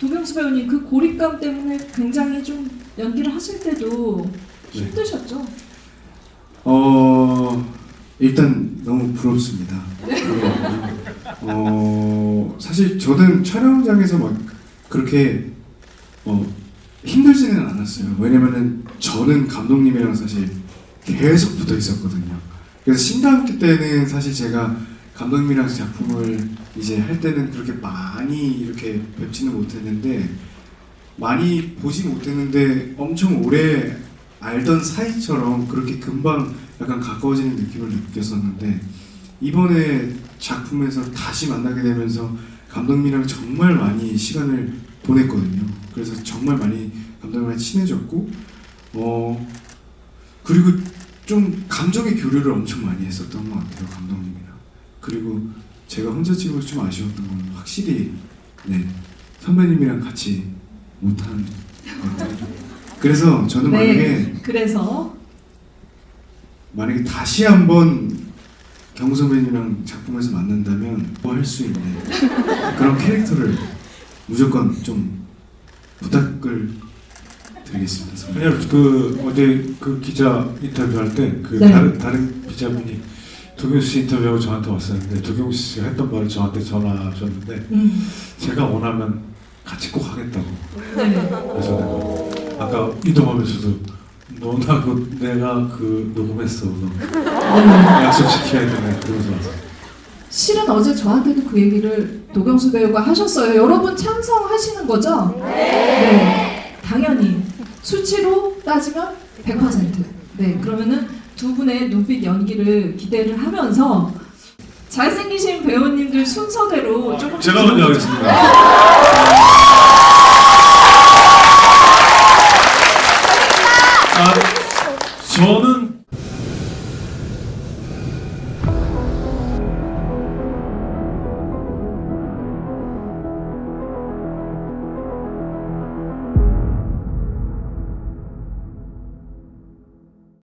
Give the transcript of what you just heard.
도경수 배우님 그 고립감 때문에 굉장히 좀 연기를 하실 때도 네. 힘드셨죠? 어 일단 너무 부럽습니다. 어 사실 저는 촬영장에서 막 그렇게 어 힘들지는 않았어요. 왜냐면은 저는 감독님이랑 사실 계속 붙어 있었거든요. 그래서 신감기 때는 사실 제가 감독님이랑 작품을 이제 할 때는 그렇게 많이 이렇게 뵙지는 못했는데 많이 보지 못했는데 엄청 오래 알던 사이처럼 그렇게 금방 약간 가까워지는 느낌을 느꼈었는데 이번에 작품에서 다시 만나게 되면서 감독님이랑 정말 많이 시간을 보냈거든요. 그래서 정말 많이 감독님이랑 친해졌고 어 그리고 좀 감정의 교류를 엄청 많이 했었던 것 같아요 감독님이랑. 그리고 제가 혼자 찍어서 좀 아쉬웠던 건 확실히 네 선배님이랑 같이 못한 것 같아요. 그래서 저는 만약에 네. 그래서 만약에 다시 한번 경 선배님이랑 작품에서 만난다면 뭐 할 수 있는 그런 캐릭터를 무조건 좀 부탁을 드리겠습니다. 선배님. 왜냐면 그 어제 그 기자 인터뷰할 때 그 네. 다른 다른 기자분이 도경수 씨 인터뷰하고 저한테 왔었는데 도경수 씨가 했던 말을 저한테 전화하셨는데 음, 제가 원하면 같이 꼭 하겠다고 네. 그래서 내가 아까 이동하면서도 너나그 내가 그 녹음했어 너 약속 지켜야 되네 그러면서 왔어. 실은 어제 저한테도 그 얘기를 도경수 배우가 하셨어요. 여러분 찬성하시는 거죠? 네. 당연히 수치로 따지면 100%. 네. 그러면은 두 분의 눈빛 연기를 기대를 하면서 잘생기신 배우님들 순서대로 조금 제가 먼저 하겠습니다. 아, 저는